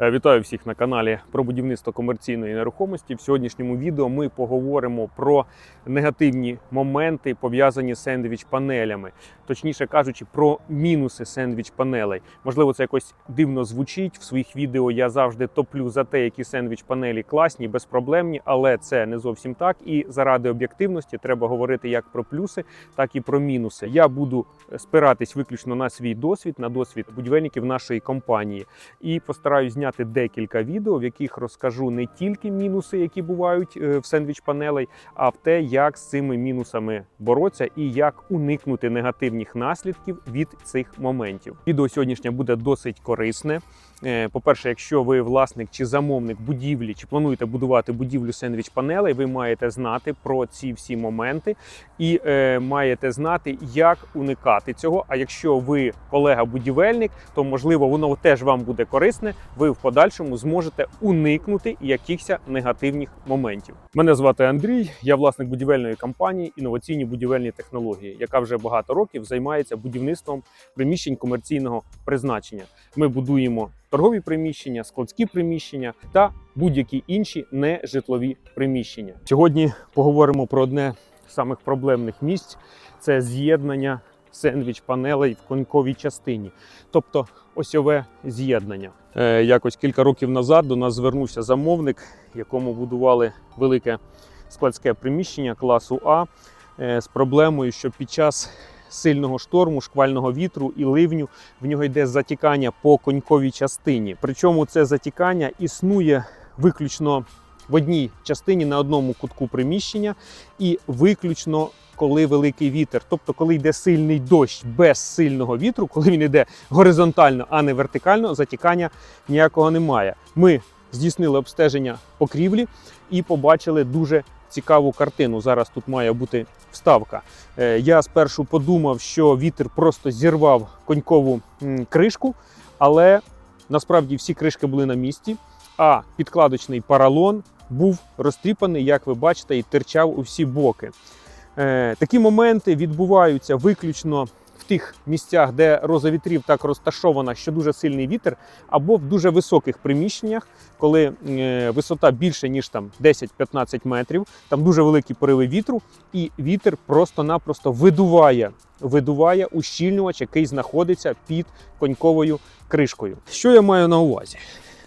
Е, Вітаю всіх на каналі про будівництво комерційної нерухомості. В сьогоднішньому відео ми поговоримо про негативні моменти, пов'язані з сендвіч-панелями, точніше кажучи, про мінуси сендвіч-панелей. Можливо, це якось дивно звучить. В своїх відео я завжди топлю за те, які сендвіч-панелі класні, безпроблемні, але це не зовсім так. І заради об'єктивності треба говорити як про плюси, так і про мінуси. Я буду спиратись виключно на свій досвід, на досвід будівельників нашої компанії, і постараюсь зняти декілька відео, в яких розкажу не тільки мінуси, які бувають е, в сендвіч панелей, а в те, як з цими мінусами боротися і як уникнути негативних наслідків від цих моментів. Відео сьогоднішнє буде досить корисне. Е, По-перше, якщо ви власник чи замовник будівлі, чи плануєте будувати будівлю сендвіч панелей, ви маєте знати про ці всі моменти і е, маєте знати, як уникати цього. А якщо ви колега-будівельник, то можливо воно теж вам буде корисне. Ви в подальшому зможете уникнути якихось негативних моментів. Мене звати Андрій, я власник будівельної компанії інноваційні будівельні технології, яка вже багато років займається будівництвом приміщень комерційного призначення. Ми будуємо торгові приміщення, складські приміщення та будь-які інші нежитлові приміщення. Сьогодні поговоримо про одне з самих проблемних місць це з'єднання сендвіч панелей в коньковій частині, тобто осьове з'єднання. Е, якось кілька років назад до нас звернувся замовник, якому будували велике складське приміщення класу А е, з проблемою, що під час сильного шторму, шквального вітру і ливню в нього йде затікання по коньковій частині. Причому це затікання існує виключно в одній частині на одному кутку приміщення і виключно коли великий вітер, тобто коли йде сильний дощ без сильного вітру, коли він йде горизонтально, а не вертикально, затікання ніякого немає. Ми здійснили обстеження покрівлі і побачили дуже цікаву картину. Зараз тут має бути вставка. Е, Я спершу подумав, що вітер просто зірвав конькову кришку, але насправді всі кришки були на місці, а підкладочний паралон був розтріпаний, як ви бачите, і терчав у всі боки. Е, Такі моменти відбуваються виключно в тих місцях, де роза вітрів так розташована, що дуже сильний вітер, або в дуже високих приміщеннях, коли е, висота більше ніж там 10-15 метрів, там дуже великі пориви вітру, і вітер просто-напросто видуває, видуває ущільнювач, який знаходиться під коньковою кришкою. Що я маю на увазі?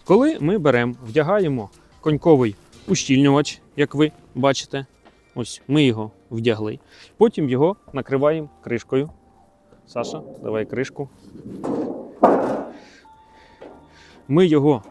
Коли ми беремо, вдягаємо коньковий ущільнювач, як ви бачите, ось ми його вдягли. Потім його накриваємо кришкою. Саша, давай кришку. Ми його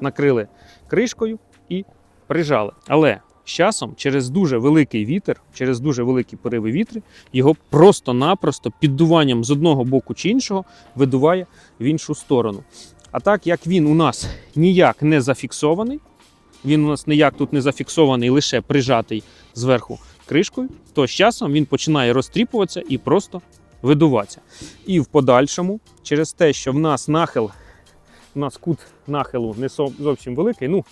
накрили кришкою і прижали. Але з часом, через дуже великий вітер, через дуже великі пориви вітри, його просто-напросто піддуванням з одного боку чи іншого видуває в іншу сторону. А так як він у нас ніяк не зафіксований, він у нас ніяк тут не зафіксований, лише прижатий зверху кришкою, то з часом він починає розтріпуватися і просто видуватися. І в подальшому, через те, що в нас нахил, у нас кут нахилу не зовсім великий, ну,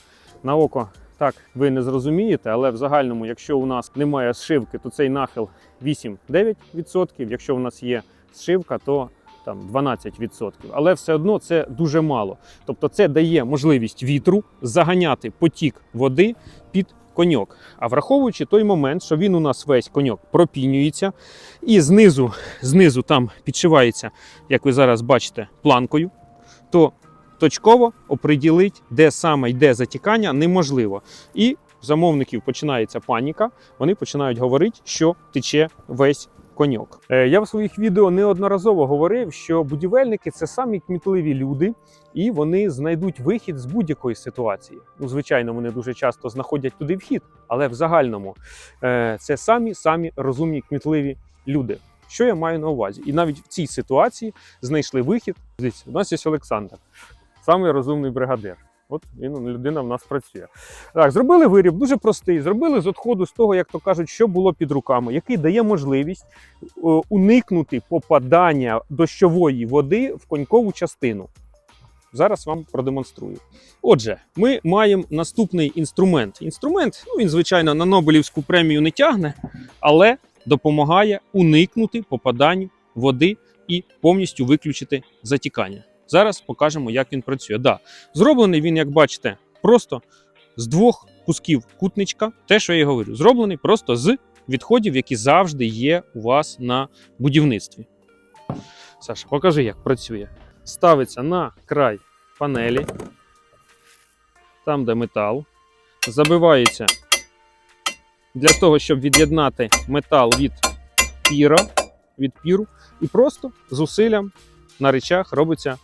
на око так ви не зрозумієте, але в загальному, якщо у нас немає зшивки, то цей нахил 8-9%. Якщо у нас є зшивка, то там 12%. Але все одно це дуже мало. Тобто це дає можливість вітру заганяти потік води під коньок. А враховуючи той момент, що він у нас весь коньок пропінюється, і знизу, знизу там підшивається, як ви зараз бачите, планкою, то точково оприділити, де саме йде затікання, неможливо. І замовників починається паніка, вони починають говорити, що тече весь коньок. Е, Я в своїх відео неодноразово говорив, що будівельники це самі кмітливі люди, і вони знайдуть вихід з будь-якої ситуації. Ну, звичайно, вони дуже часто знаходять туди вхід, але в загальному е, це самі самі розумні кмітливі люди. Що я маю на увазі? І навіть в цій ситуації знайшли вихід. Дивіться, у нас є Олександр, самий розумний бригадир. От він людина в нас працює. Так, зробили виріб дуже простий. Зробили з відходу з того, як то кажуть, що було під руками, який дає можливість е, уникнути попадання дощової води в конькову частину. Зараз вам продемонструю. Отже, ми маємо наступний інструмент. Інструмент, ну він, звичайно, на Нобелівську премію не тягне, але допомагає уникнути попаданню води і повністю виключити затікання. Зараз покажемо, як він працює. Да, зроблений він, як бачите, просто з двох кусків кутничка. Те, що я і говорю, зроблений просто з відходів, які завжди є у вас на будівництві. Саша, покажи, як працює. Ставиться на край панелі, там, де метал, забивається для того, щоб від'єднати метал від піра, від піру, і просто зусиллям на речах робиться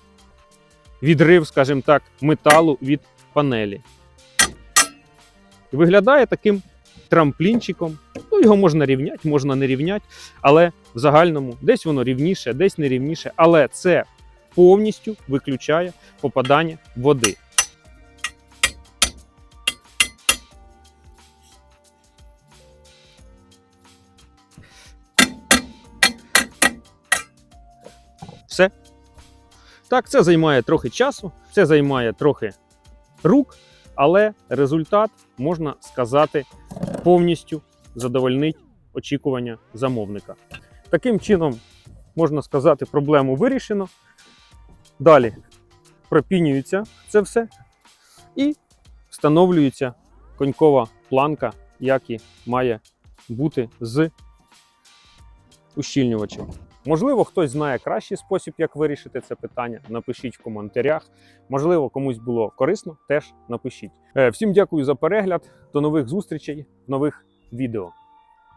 відрив, скажімо так, металу від панелі. Виглядає таким трамплінчиком. Ну, його можна рівняти, можна не рівняти, але в загальному десь воно рівніше, десь не рівніше. Але це повністю виключає попадання води. Так, це займає трохи часу, це займає трохи рук, але результат, можна сказати, повністю задовольнить очікування замовника. Таким чином, можна сказати, проблему вирішено. Далі пропінюється це все і встановлюється конькова планка, як і має бути з ущільнювачем. Можливо, хтось знає кращий спосіб, як вирішити це питання. Напишіть в коментарях. Можливо, комусь було корисно, теж напишіть. Е, Всім дякую за перегляд. До нових зустрічей нових відео.